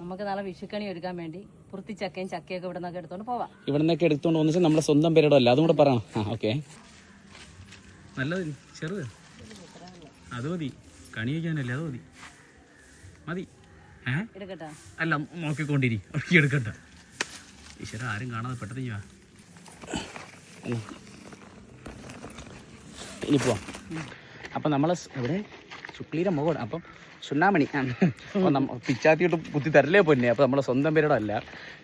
നമുക്ക് നാളെ വിഷുക്കണി ഒരുക്കാൻ വേണ്ടി പുറത്തി ചക്കയും ചക്കയൊക്കെ ഇവിടെ നിന്നൊക്കെ എടുത്തോണ്ട് പോവാം. ഇവിടെ നിന്നൊക്കെ എടുത്തോണ്ട് വന്നു നമ്മുടെ സ്വന്തം പേരുടെ അതും കൂടെ പറയണം. ആ ഓക്കെ. നല്ലത് ചെറുത്. അത് മതി. കണി വയ്ക്കാനല്ലേ അത് മതി. മതി. ഏ? അല്ല നോക്കിക്കൊണ്ടിരി. ഒഴുക്കി എടുക്കണ്ട. ഈശ്വര ആരും കാണാതെ പെട്ടെന്ന് ചെയ്യാ ഇനി പോവാം. അപ്പം നമ്മൾ എവിടെ? ശുക്ലീര മുഖമാണ്. അപ്പം സുണ്ണാമണി അപ്പം പിച്ചാത്തിയിട്ട് കുത്തി തരലേ പൊന്നെ. അപ്പൊ നമ്മളെ സ്വന്തം പേരുടെ അല്ല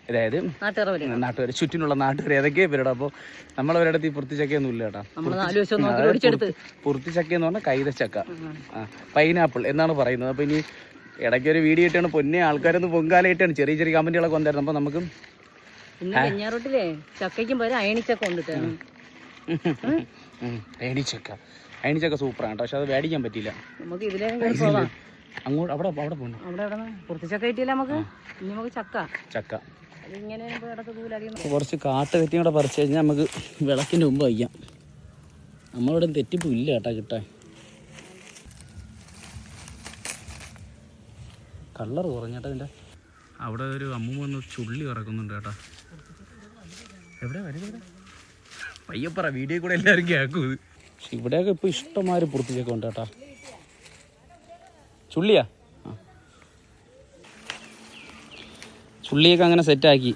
അതായത് നാട്ടുകാർ ചുറ്റിനുള്ള നാട്ടുകാർ ഏതൊക്കെയോ പേരുടെ? അപ്പോൾ നമ്മളവരുടെ ഈ പുറത്തിച്ചക്കയൊന്നും ഇല്ല കേട്ടോ. പുറത്തിച്ചക്ക എന്ന് പറഞ്ഞാൽ കൈതച്ചക്ക. ചക്ക പൈനാപ്പിൾ എന്നാണ് പറയുന്നത്. അപ്പോൾ ഇനി ഇടയ്ക്ക് ഒരു വീഡിയോ ഇട്ടാണ് പൊന്നെ ആൾക്കാരൊന്ന് പൊങ്കാലായിട്ടാണ് ചെറിയ ചെറിയ കമന്റുകളൊക്കെ വന്നായിരുന്നു അപ്പോൾ നമുക്ക് പിന്നെ ചക്കയ്ക്കും കൊണ്ടിട്ടാണ്. അയണിച്ചക്ക. അയണിച്ചക്ക സൂപ്പറാണ് പക്ഷെ അത് മേടിക്കാൻ പറ്റിയില്ല. നമുക്ക് ഇതിലേക്കും കയറി പോവാം അങ്ങോട്ട് അവിടെ അവിടെ പോകണം അവിടെ പുറത്തി ചക്ക കിട്ടിയില്ല നമുക്ക്? ഇനി നമുക്ക് ചക്ക. ചക്ക. കുറച്ച് കാട്ട് തെറ്റിയും കൂടെ പറിച്ചു കഴിഞ്ഞാൽ നമുക്ക് വിളക്കിന്റെ മുമ്പ് വയ്ക്കാം. നമ്മളിവിടെ തെറ്റിപ്പോ ഇല്ല കേട്ടാ കിട്ടാൻ. കളർ കുറഞ്ഞേട്ടാ ഇതിന്റെ അവിടെ ഒരു അമ്മ വന്ന് ചുള്ളി കറക്കുന്നുണ്ട് കേട്ടാ. എവിടെ വരുന്നത് പയ്യപ്പറ വീഡിയോ കൂടെ എല്ലാവരും കേൾക്കും ഇത്. പക്ഷെ ഇവിടെയൊക്കെ ഇപ്പോൾ ഇഷ്ടംമാതിരി പുറത്തേക്കൊക്കെ ഉണ്ട് കേട്ടാ. ചുള്ളിയാ. ചുള്ളിയൊക്കെ അങ്ങനെ സെറ്റാക്കി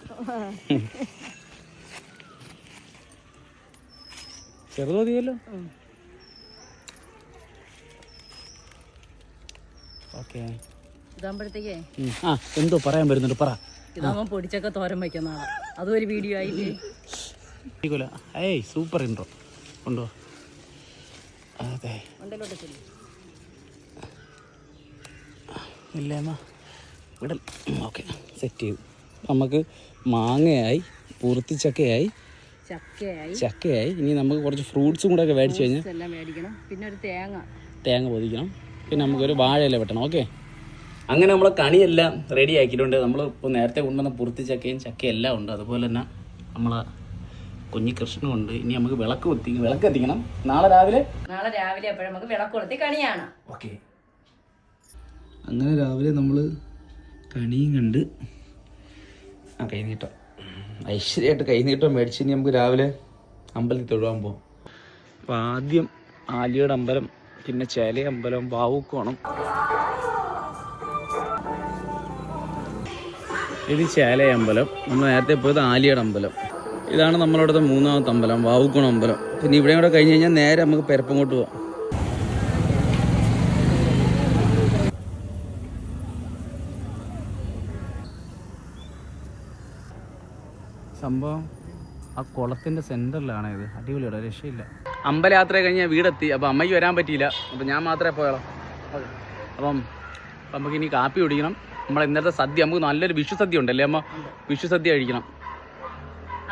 ചെറുത് മതിയല്ലോ. ഓക്കെ. ഇതാകുമ്പോഴത്തേക്കേ ആ എന്തോ പറയാൻ വരുന്നുണ്ട് പറ. ഇതാകുമ്പോൾ പൊടിച്ചൊക്കെ തോരൻ വയ്ക്കുന്നതാണ് അതും ഒരു വീഡിയോ ആയിക്കോല ഏയ് സൂപ്പർ ഇൻട്രോ ഉണ്ടോ അതെ. ഇല്ലേമ്മ ഇവിടെ ഓക്കെ. സെറ്റ് ചെയ്യും. നമുക്ക് മാങ്ങയായി പൂർത്തിച്ചക്കയായി ചക്കയായി. ചക്കയായി. ഇനി നമുക്ക് കുറച്ച് ഫ്രൂട്ട്സും കൂടെ ഒക്കെ മേടിച്ചു കഴിഞ്ഞാൽ എല്ലാം മേടിക്കണം. പിന്നെ ഒരു തേങ്ങ. തേങ്ങ പൊതിക്കണം. പിന്നെ നമുക്കൊരു വാഴയില വെട്ടണം ഓക്കെ. അങ്ങനെ നമ്മളെ കണിയെല്ലാം റെഡി ആക്കിയിട്ടുണ്ട്. നമ്മൾ ഇപ്പോൾ നേരത്തെ കൊണ്ടുവന്ന പൂർത്തി ചക്കയും ചക്കയും എല്ലാം ഉണ്ട്. അതുപോലെ തന്നെ നമ്മളെ കുഞ്ഞി കൃഷ്ണനും ഉണ്ട് ഇനി നമുക്ക് വിളക്ക് കുത്തി വിളക്ക് എത്തിക്കണം നാളെ രാവിലെ? നാളെ രാവിലെ എപ്പോഴും നമുക്ക് വിളക്ക് കൊളുത്തി കണിയാണ്. ഓക്കെ. അങ്ങനെ രാവിലെ നമ്മൾ കണിയും കണ്ട് ആ കൈനീട്ടം. ഐശ്വര്യമായിട്ട് കൈനീട്ടം മേടിച്ച് ഇനി നമുക്ക് രാവിലെ അമ്പലത്തിൽ തൊഴുവാൻ പോകും അപ്പം ആദ്യം ആലിയുടെ അമ്പലം പിന്നെ ചേല അമ്പലം ബാവുക്കോണം ഇത് ചേല അമ്പലം. നമ്മൾ നേരത്തെ പോയത് ആലിയുടെ അമ്പലം. ഇതാണ് നമ്മളവിടുത്തെ മൂന്നാമത്തെ അമ്പലം വാവുക്കുണ അമ്പലം. പിന്നെ ഇവിടെ കൂടെ കഴിഞ്ഞ് കഴിഞ്ഞാൽ നേരെ നമുക്ക് പെരപ്പങ്ങോട്ട് പോവാം. സംഭവം ആ കുളത്തിന്റെ സെന്ററിലാണ് ഇത്. അടിപൊളിയുടെ രക്ഷയില്ല. അമ്പലയാത്ര കഴിഞ്ഞ് വീടെത്തി. അപ്പോൾ അമ്മയ്ക്ക് വരാൻ പറ്റിയില്ല. അപ്പോൾ ഞാൻ മാത്രമേ പോയോളാം അപ്പം നമുക്ക് ഇനി കാപ്പി കുടിക്കണം. നമ്മൾ ഇന്നത്തെ സദ്യ നമുക്ക് നല്ലൊരു വിഷു സദ്യ ഉണ്ടല്ലേ അമ്മ? വിഷു സദ്യ കഴിക്കണം.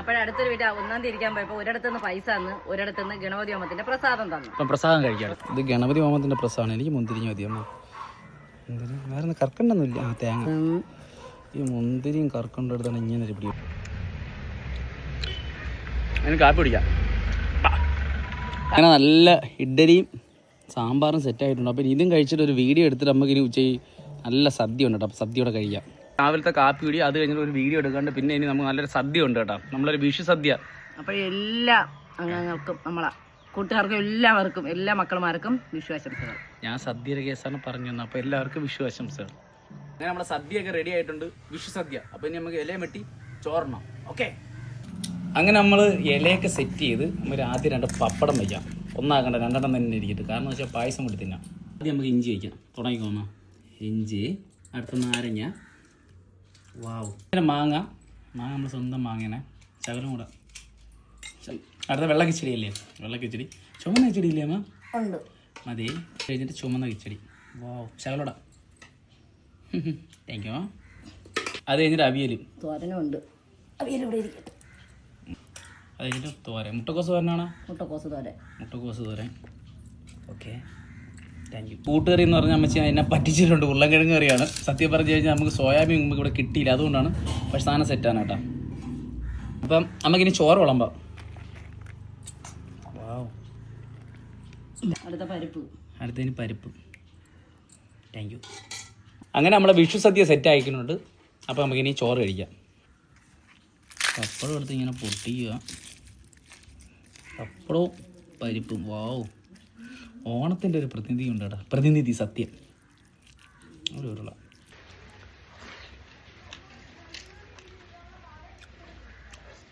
അപ്പോഴടുത്തൊരു വീട്ടിൽ ഒന്നാം തീയതി ഇരിക്കാൻ പോയപ്പോൾ ഒരിടത്ത് നിന്ന് പൈസ തന്ന് ഒരിടത്ത് നിന്ന് ഗണപതി ഹോമത്തിന്റെ പ്രസാദം തന്നു. പ്രസാദം കഴിക്കാം. ഇത് ഗണപതി ഹോമത്തിന്റെ പ്രസാദമാണ്. എനിക്ക് മുന്തിരിഞ്ഞ മതി മുന്തിരി? വേറെ കർക്കണ്ടൊന്നുമില്ല. ആ തേങ്ങ. ഈ മുന്തിരിയും കർക്കണ്ട എടുത്താണ് ഇങ്ങനെ ഒരു പിടി. കാപ്പി പിടിക്കാം അങ്ങനെ നല്ല ഇഡ്ഡലിയും സാമ്പാറും സെറ്റായിട്ടുണ്ട് അപ്പം ഇതും കഴിച്ചിട്ട് ഒരു വീഡിയോ എടുത്തിട്ട് നമുക്ക് ഇനി ഉച്ചയ്ക്ക് നല്ല സദ്യ ഉണ്ട് കേട്ടോ. അപ്പം സദ്യയോടെ കഴിക്കാം. രാവിലത്തെ കാപ്പി കൂടി അത് കഴിഞ്ഞിട്ട് ഒരു വീഡിയോ എടുക്കാണ്ട് പിന്നെ ഇനി നമുക്ക് നല്ലൊരു സദ്യ ഉണ്ട് കേട്ടോ. നമ്മളൊരു വിഷു സദ്യ. അപ്പോൾ എല്ലാ അംഗങ്ങൾക്കും നമ്മളെ കൂട്ടുകാർക്കും എല്ലാവർക്കും എല്ലാ മക്കളുമാർക്കും വിഷു ആശംസകൾ. ഞാൻ സദ്യയുടെ കേസാണ് പറഞ്ഞു തന്നെ അപ്പോൾ എല്ലാവർക്കും വിഷു ആശംസകൾ. അങ്ങനെ നമ്മുടെ സദ്യയൊക്കെ റെഡി ആയിട്ടുണ്ട്. വിഷു സദ്യ. അപ്പോൾ ഇനി നമുക്ക് ഇലയും വെട്ടി ചോറണം. ഓക്കെ അങ്ങനെ നമ്മൾ ഇലയൊക്കെ സെറ്റ് ചെയ്ത് നമ്മൾ ആദ്യം രണ്ട് പപ്പടം വയ്ക്കാം ഒന്നാക്കണ്ട രണ്ടെണ്ണം തന്നെ ഇരിക്കട്ടെ. കാരണം വെച്ചാൽ പായസം കൂടി തിന്നാം. ആദ്യം നമുക്ക് ഇഞ്ചി വയ്ക്കാം തുടങ്ങിക്കോന്നാ ഇഞ്ചി അടുത്ത നാരങ്ങ വാവ് പിന്നെ മാങ്ങ. മാങ്ങ നമ്മൾ സ്വന്തം മാങ്ങനെ. ശകലം കൂടെ. അടുത്ത വെള്ള കിച്ചടി അല്ലേ? വെള്ള കിച്ചടി. ചുമന്ന കിച്ചടി ഇല്ലേ അമ്മ ഉണ്ട്. മതി. കഴിഞ്ഞിട്ട് ചുമന്ന കിച്ചടി. വാവ് ശകലോട. താങ്ക് യു അത് കഴിഞ്ഞിട്ട് അവിയൽ തോരനുണ്ട്. അവിയലിവിടെ ഇരിക്കട്ടെ. അത് കഴിഞ്ഞിട്ട് തോരൻ. മുട്ടക്കോസ് തോരനാണ്? മുട്ടക്കോസ് തോരൻ. മുട്ടക്കോസ് തോരൻ. ഓക്കെ താങ്ക് യു കൂട്ടുകറി എന്ന് പറഞ്ഞാൽ അമ്മച്ചി എന്നെ പറ്റിച്ചിട്ടുണ്ട്. ഉരുളൻകിഴങ്ങ് കറിയാണ്. സത്യം പറഞ്ഞു കഴിഞ്ഞാൽ നമുക്ക് സോയാബീൻ മുമ്പ് ഇവിടെ കിട്ടിയില്ല. അതുകൊണ്ടാണ് പക്ഷെ സാധനം സെറ്റാണ് കേട്ടോ. അപ്പം നമുക്കിനി ചോറ് വിളമ്പാം. അടുത്ത പരിപ്പ്. അടുത്തതിന് പരിപ്പ്. താങ്ക് യു അങ്ങനെ നമ്മളെ വിഷു സദ്യ സെറ്റ് ആയിക്കുന്നുണ്ട്. അപ്പോൾ നമുക്കിനി ചോറ് കഴിക്കാം. പപ്പടം എടുത്ത് ഇങ്ങനെ പൊട്ടിക്കുക. പപ്പടവും പരിപ്പും. വാവും ഓണത്തിന്റെ ഒരു പ്രതിനിധി ഉണ്ട് കേട്ടോ പ്രതിനിധി സത്യം ഒരു ഉരുള.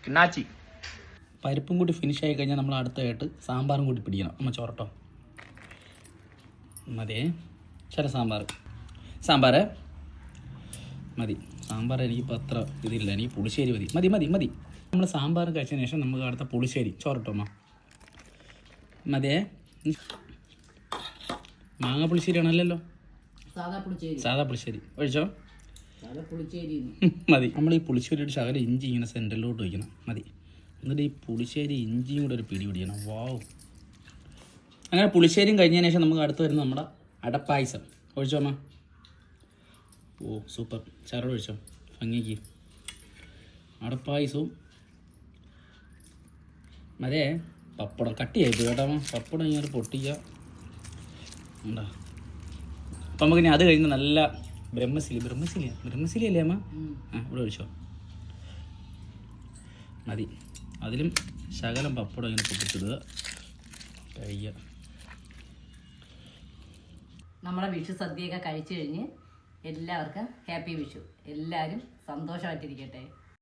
കിണ്ണാച്ചി പരിപ്പും കൂടി ഫിനിഷ് ആയി കഴിഞ്ഞാൽ നമ്മൾ അടുത്തായിട്ട് സാമ്പാറും കൂടി പിടിക്കണം. അമ്മ ചോറട്ടോ. മതിയേ ചില സാമ്പാർ. സാമ്പാർ മതി. സാമ്പാർ എനിക്കിപ്പോൾ അത്ര ഇതില്ല. എനിക്ക് പുളിശ്ശേരി മതി. മതി മതി മതി. നമ്മൾ സാമ്പാർ കഴിച്ചതിന് ശേഷം നമുക്ക് അടുത്ത പുളിശ്ശേരി. ചോറട്ടോ അമ്മ? മതിയേ. മാങ്ങ പുളിശ്ശേരി. ആണല്ലോ സാധാ പുളിശ്ശേരി. സാധാ പുളിശ്ശേരി ഒഴിച്ചോ മതി. നമ്മൾ ഈ പുളിശ്ശേരിയുടെ ശകലം ഇഞ്ചി ഇങ്ങനെ സെന്ററിലോട്ട് വയ്ക്കണം മതി. എന്നിട്ട് ഈ പുളിശ്ശേരി ഇഞ്ചിയും കൂടെ ഒരു പിടി പിടിക്കണം. വാവ് അങ്ങനെ പുളിശ്ശേരിയും കഴിഞ്ഞതിന് ശേഷം നമുക്ക് അടുത്ത് വരുന്ന നമ്മുടെ അടപ്പായസം. ഒഴിച്ചോ അമ്മ? ഓ സൂപ്പർ. ചരട് ഒഴിച്ചോ? ഭംഗിക്ക്. അടപ്പായസവും. മതേ പപ്പടം. കട്ടിയായി പോയി കേട്ടോ പപ്പടം ഇങ്ങനെ പൊട്ടിക്കുക. ഉണ്ടാ അപ്പം നമുക്ക് ഇനി അത് കഴിഞ്ഞ് നല്ല ബ്രഹ്മശിലി ബ്രഹ്മശിലിയ ബ്രഹ്മശിലി അല്ലേ അമ്മ? ആ ഇവിടെ ഒഴിച്ചോ. മതി. അതിലും ശകലം പപ്പടം ഇങ്ങനെ പൊട്ടിച്ചിടുക കഴിയുക നമ്മുടെ വിഷു സദ്യയൊക്കെ കഴിച്ചു കഴിഞ്ഞ് എല്ലാവർക്കും ഹാപ്പി വിഷു. എല്ലാവരും സന്തോഷമായിട്ടിരിക്കട്ടെ.